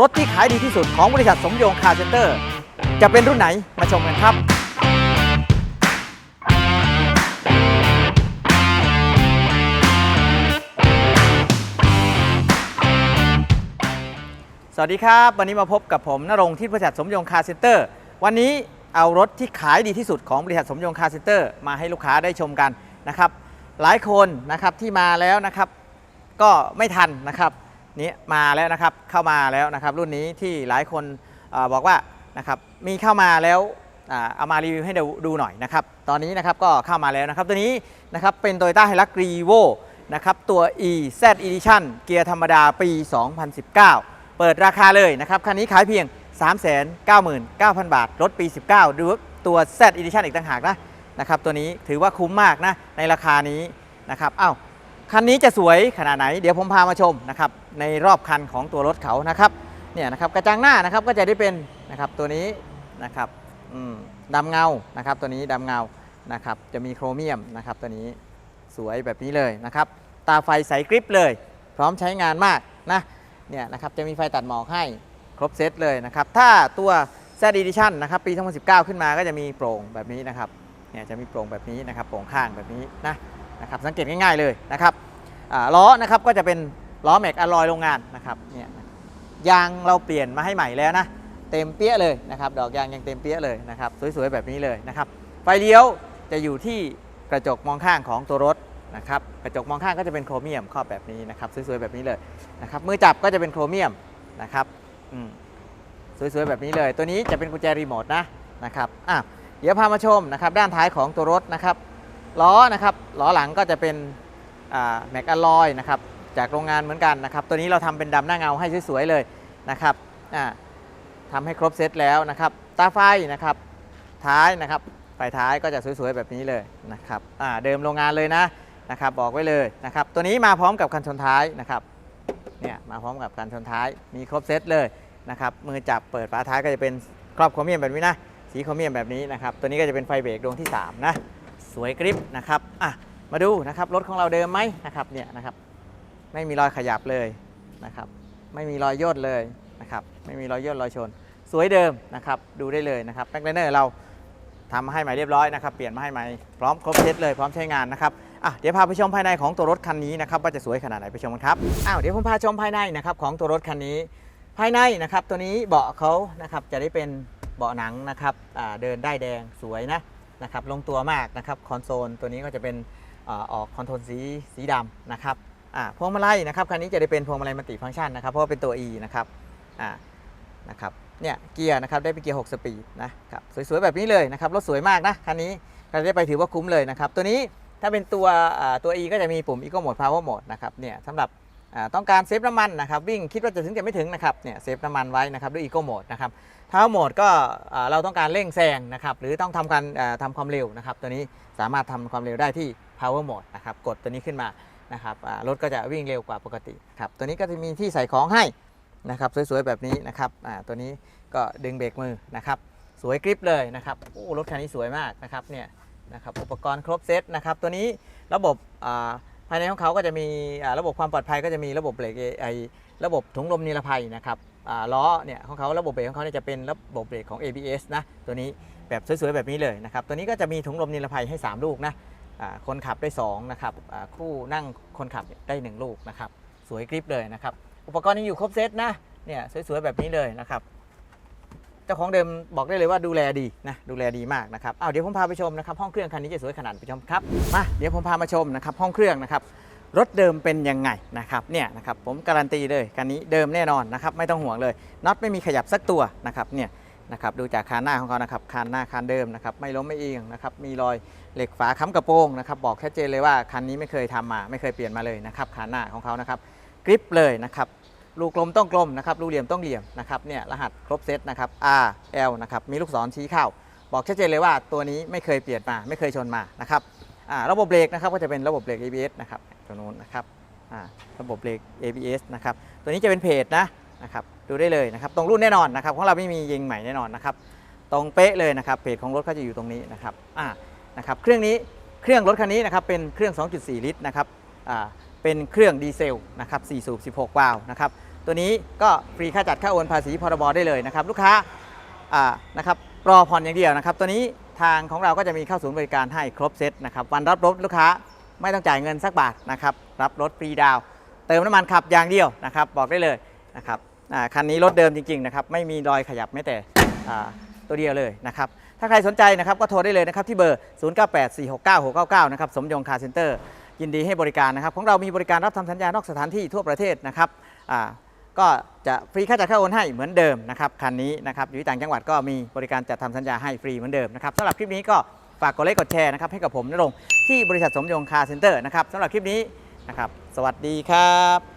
รถที่ขายดีที่สุดของบริษัทสมยงคาร์เซ็นเตอร์ จะเป็นรุ่นไหนมาชมกันครับสวัสดีครับ วันนี้มาพบกับผมนรงที่บริษัทสมยงคาร์เซ็นเตอร์ วันนี้เอารถที่ขายดีที่สุดของบริษัทสมยงคาร์เซ็นเตอร์ มาให้ลูกค้าได้ชมกันนะครับ หลายคนนะครับที่มาแล้วนะครับ ก็ไม่ทันนะครับ นี่มาแล้วนะครับเข้ามาแล้วนะครับ รุ่นนี้ที่หลายคนอบอกว่านะครับมีเข้ามาแล้วอเอามารีวิวให้ดูดูหน่อยนะครับ ตอนนี้นะครับก็เข้ามาแล้วนะครับตัวนี้นะครับเป็น Toyota Hilux Revo นะครับตัว e z Edition เกียร์ธรรมดาปี 2019 เปิดราคาเลยนะครับ คันนี้ขายเพียง 399,000 บาทรถปี 19 ดูตัว Z Edition อีกต่างหากนะนะครับตัวนี้ถือว่าคุ้มมากนะในราคานี้นะครับอ้าว คันนี้จะสวยขนาดไหนเดี๋ยวผมพามาชมนะครับในรอบคันของตัวรถเขานะครับเนี่ยนะครับกระจังหน้านะครับก็จะได้เป็นนะครับตัวนี้นะครับดำเงานะครับตัวนี้ดำเงานะครับจะมีโครเมียมนะครับตัวนี้สวยแบบนี้เลยนะครับตาไฟใสกริปเลย พร้อมใช้งานมากนะเนี่ยนะครับจะมีไฟตัดหมอกให้ครบเซตเลยนะครับถ้าตัว Z Edition นะครับปี 2019 ขึ้นมาก็จะมีโปร่งแบบนี้นะครับเนี่ยจะมีโปร่งแบบนี้นะครับโปร่งข้างแบบนี้นะ นะครับสังเกตง่ายๆเลยนะครับล้อนะครับก็จะเป็นล้อแม็กอะลอยโรงงานนะครับเนี่ยยางเราเปลี่ยนมาให้ใหม่แล้วนะเต็มเปี้ยเลยนะครับดอกยางยังเต็มเปี้ยเลยนะครับสวยๆแบบนี้เลยนะครับไฟเลี้ยวจะอยู่ที่กระจกมองข้างของตัวรถนะครับกระจกมองข้างก็จะเป็นโครเมียมครอบแบบนี้นะครับสวยๆแบบนี้เลยนะครับมือจับก็จะเป็นโครเมียมนะครับอืมสวยๆแบบนี้เลย ตัวนี้จะเป็นกุญแจรีโมทนะนะครับอะเดี๋ยวพามาชมนะครับด้านท้ายของตัวรถนะครับ ล้อนะครับล้อหลังก็จะเป็นแม็กอะลอยนะครับจากโรงงานเหมือนกันนะครับ ตัวนี้เราทำเป็นดำหน้าเงาให้สวยๆเลยนะครับอ่าทำให้ครบเซตแล้วนะครับ ตาไฟนะครับท้ายนะครับไฟท้ายก็จะสวยๆแบบนี้เลยนะครับเดิมโรงงานเลยนะนะครับ บอกไว้เลยนะครับ ตัวนี้มาพร้อมกับคันชนท้ายนะครับเนี่ยมาพร้อมกับการชนท้ายมีครบเซตเลยนะครับมือจับเปิดฝาท้ายก็จะเป็นครอบโครเมียมแบบนี้นะสีโครเมียมแบบนี้นะครับ ตัวนี้ก็จะเป็นไฟเบรกดวงที่ 3 นะ สวยกริปนะครับอะมาดูนะครับรถของเราเดิมไหมนะครับเนี่ยนะครับไม่มีรอยขยับเลยนะครับไม่มีรอยย่นเลยนะครับไม่มีรอยย่นรอยชน สวยเดิมนะครับดูได้เลยนะครับแบ็คไลเนอร์เราทำมาให้ใหม่เรียบร้อยนะครับเปลี่ยนมาให้ใหม่พร้อมครบเซตเลยพร้อมใช้งานนะครับอะเดี๋ยวพาไปชมภายในของตัวรถคันนี้นะครับว่าจะสวยขนาดไหนไปชมกันครับอ้าวเดี๋ยวผมพาชมภายในนะครับของตัวรถคันนี้ ภายในนะครับตัวนี้เบาะเขานะครับจะได้เป็นเบาะหนังนะครับเดินได้แดงสวยนะ นะครับลงตัวมากนะครับคอนโซลตัวนี้ก็จะเป็นออกคอนโทรลสีสีดำนะครับพวงมาลัยนะครับคันนี้จะได้เป็นพวงมาลัยมัลติฟังก์ชันนะครับเพราะว่าเป็นตัว E นะครับนะครับเนี่ยเกียร์นะครับได้เป็นเกียร์ 6 สปีดนะครับสวยๆ แบบนี้เลยนะครับรถสวยมากนะคันนี้ก็ได้ไปถือว่าคุ้มเลยนะครับตัวนี้ถ้าเป็นตัวตัว E ก็จะมีปุ่ม Eco Mode Power Mode นะครับเนี่ยสำหรับ ต้องการเซฟน้ำมันนะครับวิ่งคิดว่าจะถึงจะไม่ถึงนะครับเนี่ยเซฟน้ำมันไว้นะครับด้วย Eco Mode นะครับ Power Mode ก็เราต้องการเร่งแซงนะครับหรือต้องทำการอ่าทำความเร็วนะครับตัวนี้สามารถทำความเร็วได้ที่ Power Mode นะครับกดตัวนี้ขึ้นมานะครับรถก็จะวิ่งเร็วกว่าปกติครับตัวนี้ก็จะมีที่ใส่ของให้นะครับสวยๆแบบนี้นะครับตัวนี้ก็ดึงเบรกมือนะครับสวยกริปเลยนะครับโอ้รถคันนี้สวยมากนะครับเนี่ยนะครับอุปกรณ์ครบเซตนะครับตัวนี้ระบบอ่ายในของเขาก็จะมีระบบความปลอดภัยก็จะมีระบบเบรกไอระบบถุงลมนิรภัยนะครับล้อเนี่ยของเขาระบบเบรกของเขาเนี่ยจะเป็นระบบเบรกของ ABS นะตัวนี้แบบสวยๆแบบนี้เลยนะครับตัวนี้ก็จะมีถุงลมนิรภัยให้ 3 ลูกนะคนขับได้2นะครับคู่นั่งคนขับได้ 1 ลูกนะครับสวยกริปเลยนะครับอุปกรณ์ยังอยู่ครบเซตนะเนี่ยสวยๆแบบนี้เลยนะครับ เจ้าของเดิมบอกได้เลยว่าดูแลดีนะดูแลดีมากนะครับอ้าวเดี๋ยวผมพาไปชมนะครับห้องเครื่องคันนี้จะสวยขนาดไปชมครับมาเดี๋ยวผมพามาชมนะครับห้องเครื่องนะครับรถเดิมเป็นยังไงนะครับเนี่ยนะครับผมการันตีเลยคันนี้เดิมแน่นอนนะครับไม่ต้องห่วงเลยน็อตไม่มีขยับสักตัวนะครับเนี่ยนะครับดูจากคานหน้าของเขานะครับคานหน้าคานเดิมนะครับไม่ล้มไม่เอียงนะครับมีรอยเหล็กฝาค้ำกระโปรงนะครับบอกชัดเจนเลยว่าคันนี้ไม่เคยทำมา ไม่เคยเปลี่ยนมาเลยนะครับคานหน้าของเขานะครับกริปเลยนะครับ ลูกกลมต้องกลมนะครับลูกเหลี่ยมต้องเหลี่ยมนะครับเนี่ยรหัสครบเซตนะครับ R L นะครับมีลูกศรชี้เข้า บอกชัดเจนเลยว่าตัวนี้ไม่เคยเปลี่ยนมา ไม่เคยชนมานะครับระบบเบรกนะครับก็จะเป็นระบบเบรก ABS นะครับตัวนู้นนะครับระบบเบรก ABS นะครับตัวนี้จะเป็นเพจนะนะครับดูได้เลยนะครับตรงรุ่นแน่นอนนะครับของเราไม่มียิงใหม่แน่นอนนะครับตรงเป๊ะเลยนะครับเพจของรถก็จะอยู่ตรงนี้นะครับอ่านะครับเครื่องนี้เครื่องรถคันนี้นะครับเป็นเครื่อง 2.4 ลิตรนะครับอ่าเป็นเครื่องดีเซลนะครับ4สูบ16 วาล์วนะครับ ตัวนี้ก็ฟรีค่าจัดค่าโอนภาษีพรบได้เลยนะครับลูกค้านะครับรอผ่อนอย่างเดียวนะครับตัวนี้ทางของเราก็จะมีเข้าศูนย์บริการให้ครบเซตนะครับวันรับรถลูกค้าไม่ต้องจ่ายเงินสักบาทนะครับรับรถฟรีดาว เติมน้ำมันขับอย่างเดียวนะครับบอกได้เลยนะครับคันนี้รถเดิมจริงๆนะครับไม่มีรอยขยับแม้แต่ตัวเดียวเลยนะครับถ้าใครสนใจนะครับก็โทรได้เลยนะครับที่เบอร์ 0984696699 นะครับสมยงคาร์เซ็นเตอร์ยินดีให้บริการนะครับของเรามีบริการรับทำสัญญานอกสถานที่ทั่วประเทศนะครับ ก็จะฟรีค่าจัดค่าโอนให้เหมือนเดิมนะครับคันนี้นะครับอยู่ที่ต่างจังหวัดก็มีบริการจัดทำสัญญาให้ฟรีเหมือนเดิมนะครับสำหรับคลิปนี้ก็ฝากกดไลค์กดแชร์นะครับให้กับผมนรงที่บริษัทสมยงคาร์เซ็นเตอร์นะครับสำหรับคลิปนี้นะครับสวัสดีครับ